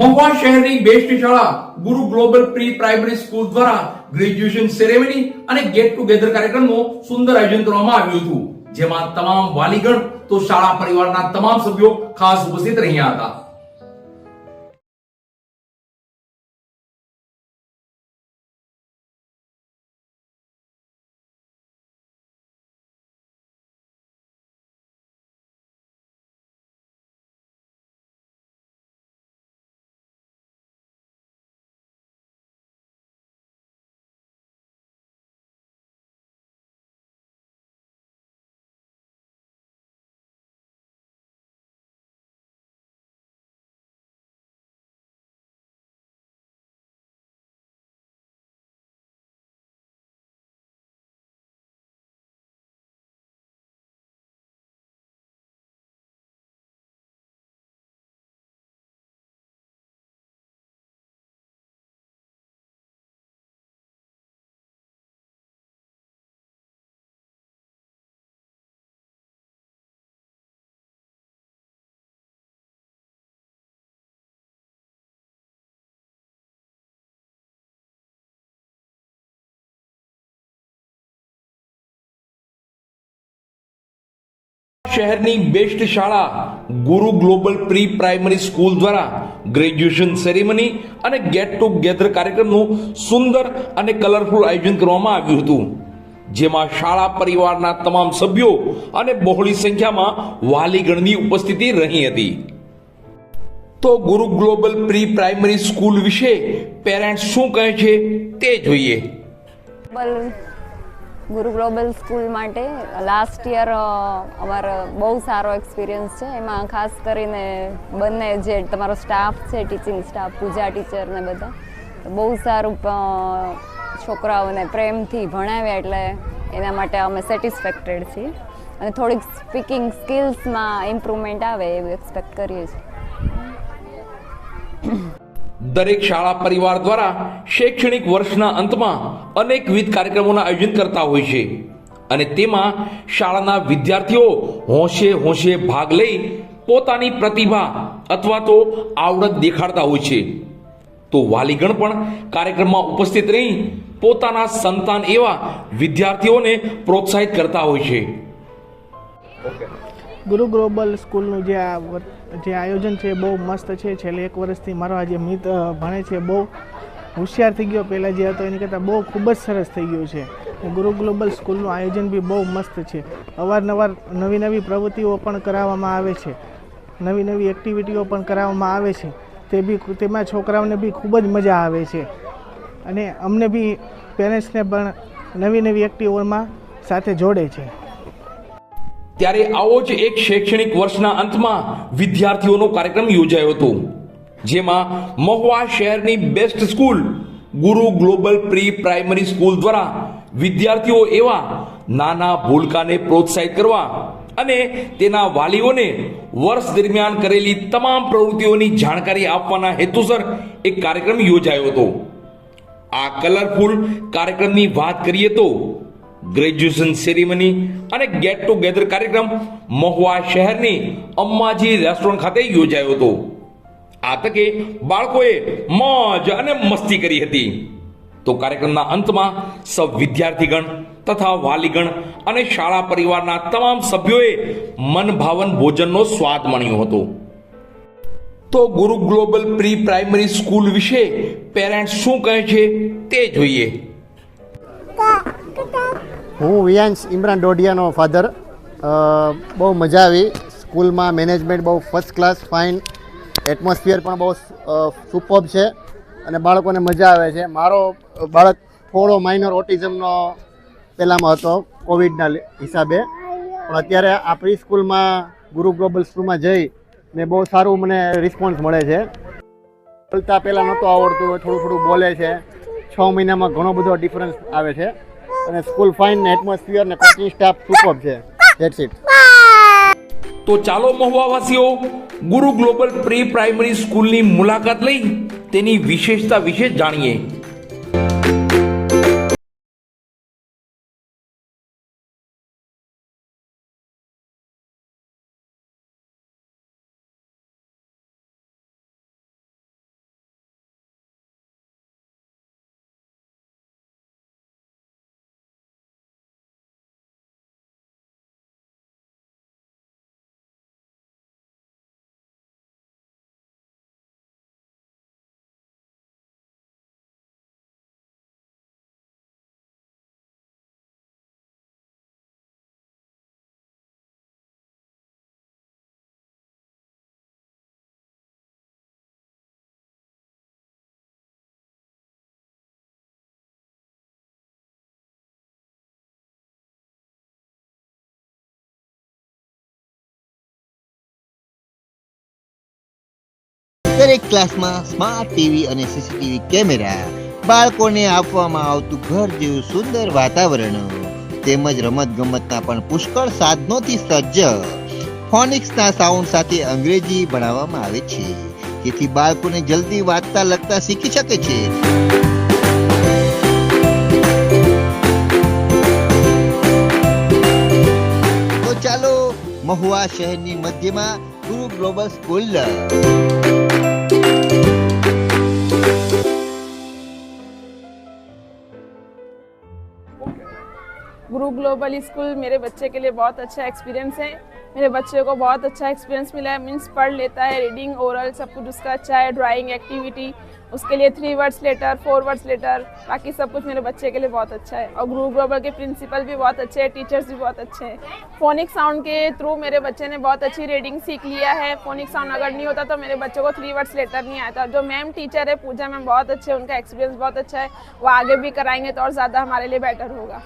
મહુવા શહેરની બેસ્ટ શાળા Guru global pre primary school દ્વારા ગ્રેજ્યુએશન સેરેમની અને ગેટ ટુગેધર કાર્યક્રમનું સુંદર આયોજન કરવામાં આવ્યું હતું. જેમાં તમામ વાલીગણ તો શાળા પરિવારના તમામ સભ્યો ખાસ ઉપસ્થિત રહ્યા હતા. શહેરની બેસ્ટ શાળા Guru global pre primary school દ્વારા ગ્રેજ્યુએશન સેરેમની અને ગેટ ટુ ગેધર કાર્યક્રમનું સુંદર અને કલરફુલ આયોજન કરવામાં આવ્યું હતું. જેમાં શાળા પરિવારના તમામ સભ્યો અને બહોળી સંખ્યામાં વાલીગણની ઉપસ્થિતિ રહી હતી. તો Guru global pre primary school વિશે પેરેન્ટ્સ શું કહે છે તે જોઈએ. ગુરુ ગ્લોબલ સ્કૂલ માટે લાસ્ટ યર અમારો બહુ સારો એક્સપિરિયન્સ છે. એમાં ખાસ કરીને બંને જે તમારો સ્ટાફ છે ટીચિંગ સ્ટાફ પૂજા ટીચર ને બધા બહુ સારું છોકરાઓને પ્રેમથી ભણાવ્યા એટલે એના માટે અમે સેટિસ્ફેક્ટેડ છીએ. અને થોડીક સ્પીકિંગ સ્કિલ્સમાં ઇમ્પ્રુવમેન્ટ આવે એવું એક્સપેક્ટ કરીએ છીએ. દરેક શાળા પરિવાર દ્વારા શૈક્ષણિક વર્ષના અંતમાં અનેકવિધ કાર્યક્રમોના આયોજન કરતા હોય છે. અને તેમાં શાળાના વિદ્યાર્થીઓ હોંશે હોંશે ભાગ લઈ પોતાની પ્રતિભા અથવા તો આવડત દેખાડતા હોય છે. તો વાલીગણ પણ કાર્યક્રમમાં ઉપસ્થિત રહી પોતાના સંતાન એવા વિદ્યાર્થીઓને પ્રોત્સાહિત કરતા હોય છે. ગુરુ ગ્લોબલ સ્કૂલનું જે આ જે આયોજન છે બહુ મસ્ત છે. છેલ્લે એક વર્ષથી મારો આ જે મિત્ર ભણે છે બહુ હોશિયાર થઈ ગયો. પહેલાં જે હતો એની કરતાં બહુ ખૂબ જ સરસ થઈ ગયું છે. ગુરુ ગ્લોબલ સ્કૂલનું આયોજન બી બહુ મસ્ત છે. અવારનવાર નવી નવી પ્રવૃત્તિઓ પણ કરાવવામાં આવે છે. નવી નવી એક્ટિવિટીઓ પણ કરાવવામાં આવે છે. તે બી તેમાં છોકરાઓને બી ખૂબ જ મજા આવે છે. અને અમને બી પેરેન્ટ્સને પણ નવી નવી એક્ટિવોમાં સાથે જોડે છે. ત્યારે આવો જ એક શૈક્ષણિક વર્ષના અંતમાં વિદ્યાર્થીઓનો કાર્યક્રમ યોજાયો હતો. જેમાં મહુવા શહેરની best school Guru global pre primary school દ્વારા વિદ્યાર્થીઓ એવા નાના ભૂલકાને પ્રોત્સાહિત કરવા અને તેના વાલીઓને વર્ષ દરમિયાન કરેલી તમામ પ્રવૃત્તિઓની જાણકારી આપવાના હેતુસર એક કાર્યક્રમ યોજાયો હતો. આ કલરફુલ કાર્યક્રમની વાત કરીએ તો ગ્રેજ્યુએશન સેરેમની અને ગેટ ટુગેધર કાર્યક્રમ મહુવા શહેરની અંબાજી રેસ્ટોરન્ટ ખાતે યોજાયો હતો. આ તકે બાળકોએ મોજ અને મસ્તી કરી હતી. તો કાર્યક્રમના અંતમાં સૌ વિદ્યાર્થીગણ તથા વાલીગણ અને શાળા પરિવારના તમામ સભ્યોએ મનભાવન ભોજનનો સ્વાદ માણ્યો હતો. તો Guru global pre primary school વિશે પેરેન્ટ્સ શું કહે છે તે જોઈએ. હું વિયાંશ ઇમરાન ડોડિયાનો ફાધર બહુ મજા આવી. સ્કૂલમાં મેનેજમેન્ટ બહુ ફર્સ્ટ ક્લાસ ફાઇન એટમોસ્ફિયર પણ બહુ સુપર્બ છે અને બાળકોને મજા આવે છે. મારો બાળક થોડો માઇનર ઓટિઝમનો પહેલાંમાં હતો કોવિડના હિસાબે. પણ અત્યારે આપણી સ્કૂલમાં ગુરુ ગ્લોબલ સ્કૂલમાં જઈ ને બહુ સારું મને રિસ્પોન્સ મળે છે. બોલતા પહેલાં નહોતું આવડતું થોડું થોડું બોલે છે. છ મહિનામાં ઘણો બધો ડિફરન્સ આવે છે. અને સ્કૂલ ફાઇન એટમોસ્ફિયર ને કોચિંગ સ્ટાફ સુપર છે. ડેટ્સ ઇટ તો ચાલો મહુવાવાસીઓ ગુરુ ગ્લોબલ પ્રી પ્રાઇમરી સ્કૂલની મુલાકાત લઈ તેની વિશેષતા વિશે જાણીએ. દરેક ક્લાસમાં સ્માર્ટ ટીવી અને સીસીટીવી કેમેરા બાળકોને આપવામાં આવતું ઘર જેવું સુંદર વાતાવરણ તેમજ રમત ગમતના પણ પુષ્કળ સાધનોથી સજ્જ ફોનિક્સના સાઉન્ડ સાથે અંગ્રેજી ભણાવવામાં આવે છે. જેથી બાળકોને જલ્દી વાંચતા, લખતા શીખી શકે છે. તો ચાલો મહુવા શહેરની મધ્યમાં Guru global school Guru global school मेरे बच्चे के लिए बहुत अच्छा एक्सपीरियंस है। मेरे बच्चे को बहुत अच्छा एक्सपीरियंस मिला है। मीन्स पढ़ लेता है रीडिंग ओरल सब कुछ उसका अच्छा है ड्राइंग एक्टिविटी उसके लिए three words letter four words letter बाकी सब कुछ मेरे बच्चे के लिए बहुत अच्छा है। और गुरु ग्लोबल के प्रिंसिपल भी बहुत अच्छे हैं टीचर्स भी बहुत अच्छे हैं। फोनिक साउंड के थ्रू मेरे बच्चे ने बहुत अच्छी रीडिंग सीख लिया है। फोनिक साउंड अगर नहीं होता तो मेरे बच्चों को थ्री वर्ड्स लेटर नहीं आता। जो मैम टीचर है, पूजा मैम बहुत अच्छे उनका एक्सपीरियंस बहुत अच्छा है। वो आगे भी कराएँगे तो और ज़्यादा हमारे लिए बेटर होगा।